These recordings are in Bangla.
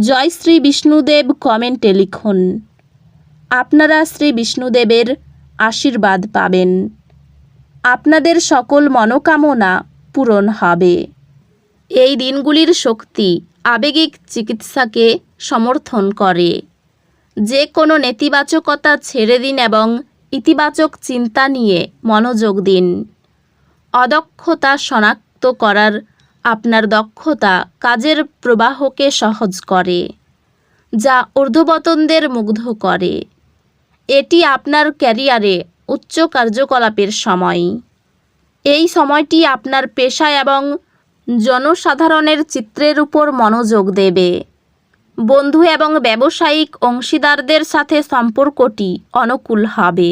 জয় শ্রী বিষ্ণুদেব কমেন্টে লিখুন। আপনারা শ্রী বিষ্ণুদেবের আশীর্বাদ পাবেন। আপনাদের সকল মনোকামনা পূরণ হবে। এই দিনগুলির শক্তি আবেগিক চিকিৎসাকে সমর্থন করে। যে কোনো নেতিবাচকতা ছেড়ে দিন এবং ইতিবাচক চিন্তা নিয়ে মনোযোগ দিন। অদক্ষতা শনাক্ত করার আপনার দক্ষতা কাজের প্রবাহকে সহজ করে, যা ঊর্ধ্ববতনদের মুগ্ধ করে। এটি আপনার ক্যারিয়ারে উচ্চ কার্যকলাপের সময়। এই সময়টি আপনার পেশা এবং জনসাধারণের চিত্রের উপর মনোযোগ দেবে। বন্ধু এবং ব্যবসায়িক অংশীদারদের সাথে সম্পর্কটি অনুকূল হবে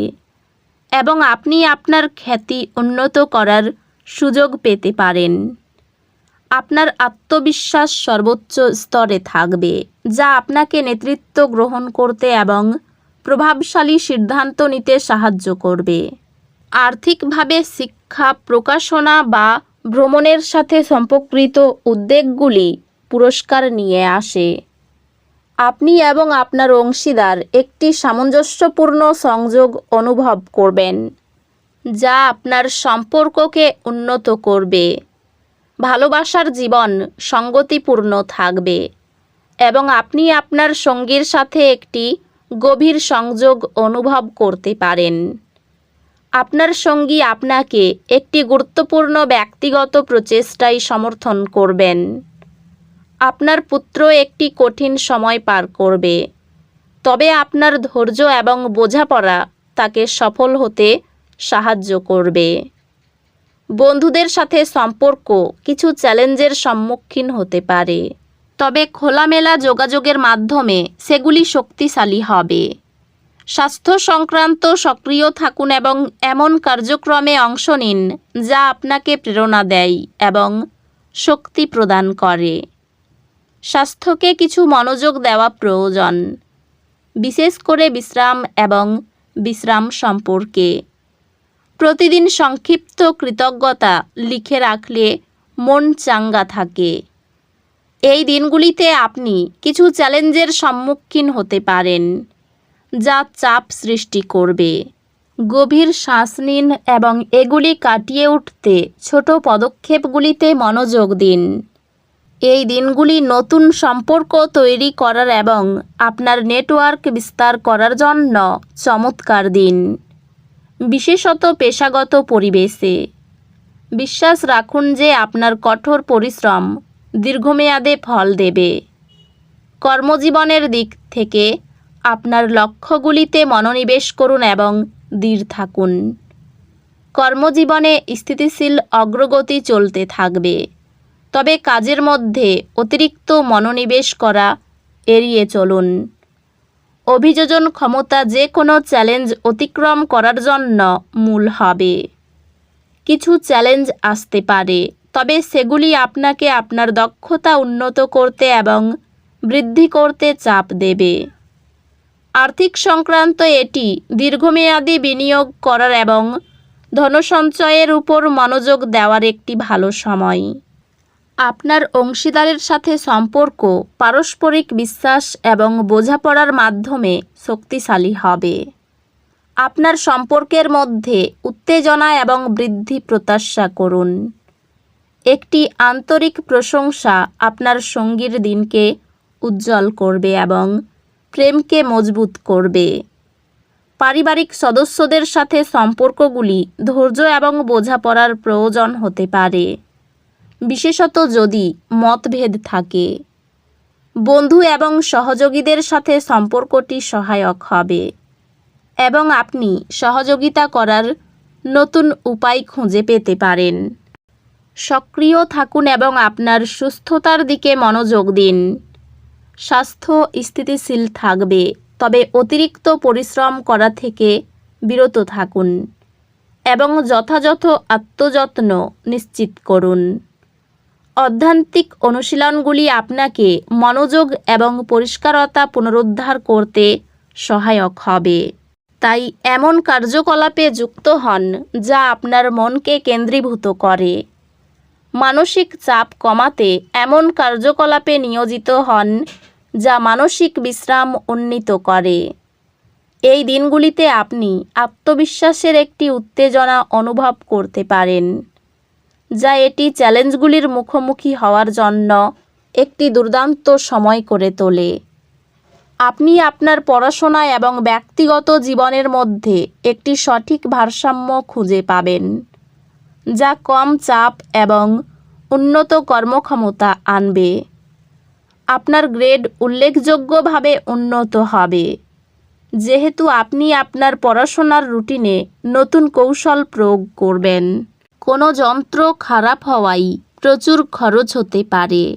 এবং আপনি আপনার খ্যাতি উন্নত করার সুযোগ পেতে পারেন। আপনার আত্মবিশ্বাস সর্বোচ্চ স্তরে থাকবে, যা আপনাকে নেতৃত্ব গ্রহণ করতে এবং প্রভাবশালী সিদ্ধান্ত নিতে সাহায্য করবে। আর্থিকভাবে শিক্ষা প্রকাশনা বা ভ্রমণের সাথে সম্পর্কিত উদ্যোগগুলি পুরস্কার নিয়ে আসে। আপনি এবং আপনার অংশীদার একটি সামঞ্জস্যপূর্ণ সংযোগ অনুভব করবেন, যা আপনার সম্পর্ককে উন্নত করবে। ভালোবাসার জীবন সঙ্গতিপূর্ণ থাকবে এবং আপনি আপনার সঙ্গীর সাথে একটি গভীর সংযোগ অনুভব করতে পারেন। আপনার সঙ্গী আপনাকে একটি গুরুত্বপূর্ণ ব্যক্তিগত প্রচেষ্টায় সমর্থন করবেন। আপনার পুত্র একটি কঠিন সময় পার করবে। তবে আপনার ধৈর্য এবং বোঝাপড়া তাকে সফল হতে সাহায্য করবে। বন্ধুদের সাথে সম্পর্ক কিছু চ্যালেঞ্জের সম্মুখীন হতে পারে। তবে খোলামেলা যোগাযোগের মাধ্যমে সেগুলি শক্তিশালী হবে। স্বাস্থ্য সংক্রান্ত সক্রিয় থাকুন এবং এমন কার্যক্রমে অংশ নিন যা আপনাকে প্রেরণা দেয় এবং শক্তি প্রদান করে। স্বাস্থ্যকে কিছু মনোযোগ দেওয়া প্রয়োজন, বিশেষ করে বিশ্রাম এবং বিশ্রাম সম্পর্কে। প্রতিদিন সংক্ষিপ্ত কৃতজ্ঞতা লিখে রাখলে মন চাঙ্গা থাকে। এই দিনগুলিতে আপনি কিছু চ্যালেঞ্জের সম্মুখীন হতে পারেন, যা চাপ সৃষ্টি করবে। গভীর শ্বাস নিন এবং এগুলি কাটিয়ে উঠতে ছোট পদক্ষেপগুলিতে মনোযোগ দিন। এই দিনগুলি নতুন সম্পর্ক তৈরি করার এবং আপনার নেটওয়ার্ক বিস্তার করার জন্য চমৎকার দিন। বিশেষত পেশাগত পরিবেশে। বিশ্বাস রাখুন যে আপনার কঠোর পরিশ্রম দীর্ঘমেয়াদে ফল দেবে। কর্মজীবনের দিক থেকে আপনার লক্ষ্যগুলিতে মনোনিবেশ করুন এবং দৃঢ় থাকুন। কর্মজীবনে স্থিতিশীল অগ্রগতি চলতে থাকবে। তবে কাজের মধ্যে অতিরিক্ত মনোনিবেশ করা এড়িয়ে চলুন। অভিযোজন ক্ষমতা যে কোনো চ্যালেঞ্জ অতিক্রম করার জন্য মূল হবে। কিছু চ্যালেঞ্জ আসতে পারে, তবে সেগুলি আপনাকে আপনার দক্ষতা উন্নত করতে এবং বৃদ্ধি করতে চাপ দেবে। আর্থিক সংক্রান্ত এটি দীর্ঘমেয়াদী বিনিয়োগ করার এবং ধনসঞ্চয়ের উপর মনোযোগ দেওয়ার একটি ভালো সময়। আপনার অংশীদারের সাথে সম্পর্ক, পারস্পরিক বিশ্বাস এবং বোঝাপড়ার মাধ্যমে শক্তিশালী হবে। আপনার সম্পর্কের মধ্যে উত্তেজনা এবং বৃদ্ধি প্রত্যাশা করুন। একটি আন্তরিক প্রশংসা আপনার সঙ্গীর দিনকে উজ্জ্বল করবে এবং প্রেমকে মজবুত করবে। পারিবারিক সদস্যদের সাথে সম্পর্কগুলি ধৈর্য এবং বোঝাপড়ার প্রয়োজন হতে পারে। বিশেষত যদি মতভেদ থাকে, বন্ধু এবং সহযোগীদের সাথে সম্পর্কটি সহায়ক হবে এবং আপনি সহযোগিতা করার নতুন উপায় খুঁজে পেতে পারেন। সক্রিয় থাকুন এবং আপনার সুস্থতার দিকে মনোযোগ দিন। স্বাস্থ্য স্থিতিশীল থাকবে, তবে অতিরিক্ত পরিশ্রম করা থেকে বিরত থাকুন এবং যথাযথ আত্মযত্ন নিশ্চিত করুন। অধ্যান্তিক অনুশীলনগুলি আপনাকে মনোযোগ এবং পরিষ্কারতা পুনরুদ্ধার করতে সহায়ক হবে। তাই এমন কার্যকলাপে যুক্ত হন যা আপনার মনকে কেন্দ্রীভূত করে। মানসিক চাপ কমাতে এমন কার্যকলাপে নিয়োজিত হন যা মানসিক বিশ্রাম উন্নীত করে। এই দিনগুলিতে আপনি আত্মবিশ্বাসের একটি উত্তেজনা অনুভব করতে পারেন। যা এটি চ্যালেঞ্জগুলির মুখোমুখি হওয়ার জন্য একটি দুর্দান্ত সময় করে তোলে। আপনি আপনার পড়াশোনা এবং ব্যক্তিগত জীবনের মধ্যে একটি সঠিক ভারসাম্য খুঁজে পাবেন, যা কম চাপ এবং উন্নত কর্মক্ষমতা আনবে। আপনার গ্রেড উল্লেখযোগ্যভাবে উন্নত হবে, যেহেতু আপনি আপনার পড়াশোনার রুটিনে নতুন কৌশল প্রয়োগ করবেন। কোনো যন্ত্র খারাপ হওয়ায় প্রচুর খরচ হতে পারে।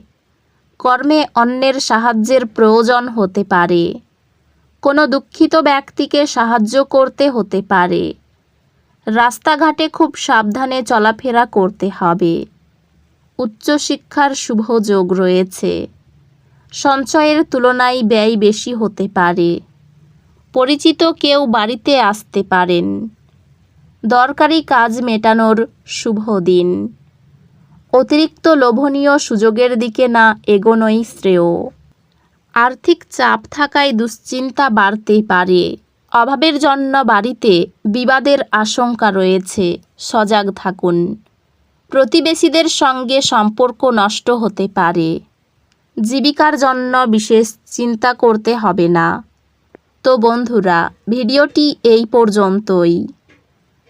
কর্মে অন্যের সাহায্যের প্রয়োজন হতে পারে। কোনো দুঃখিত ব্যক্তিকে সাহায্য করতে হতে পারে। রাস্তাঘাটে খুব সাবধানে চলাফেরা করতে হবে। উচ্চশিক্ষার শুভ যোগ রয়েছে। সঞ্চয়ের তুলনায় ব্যয় বেশি হতে পারে। পরিচিত কেউ বাড়িতে আসতে পারেন। দরকারি কাজ মেটানোর শুভ দিন। অতিরিক্ত লোভনীয় সুযোগের দিকে না এগোনোই শ্রেয়। আর্থিক চাপ থাকায় দুশ্চিন্তা বাড়তে পারে। অভাবের জন্য বাড়িতে বিবাদের আশঙ্কা রয়েছে, সজাগ থাকুন। প্রতিবেশীদের সঙ্গে সম্পর্ক নষ্ট হতে পারে। জীবিকার জন্য বিশেষ চিন্তা করতে হবে না। তো বন্ধুরা, ভিডিওটি এই পর্যন্তই।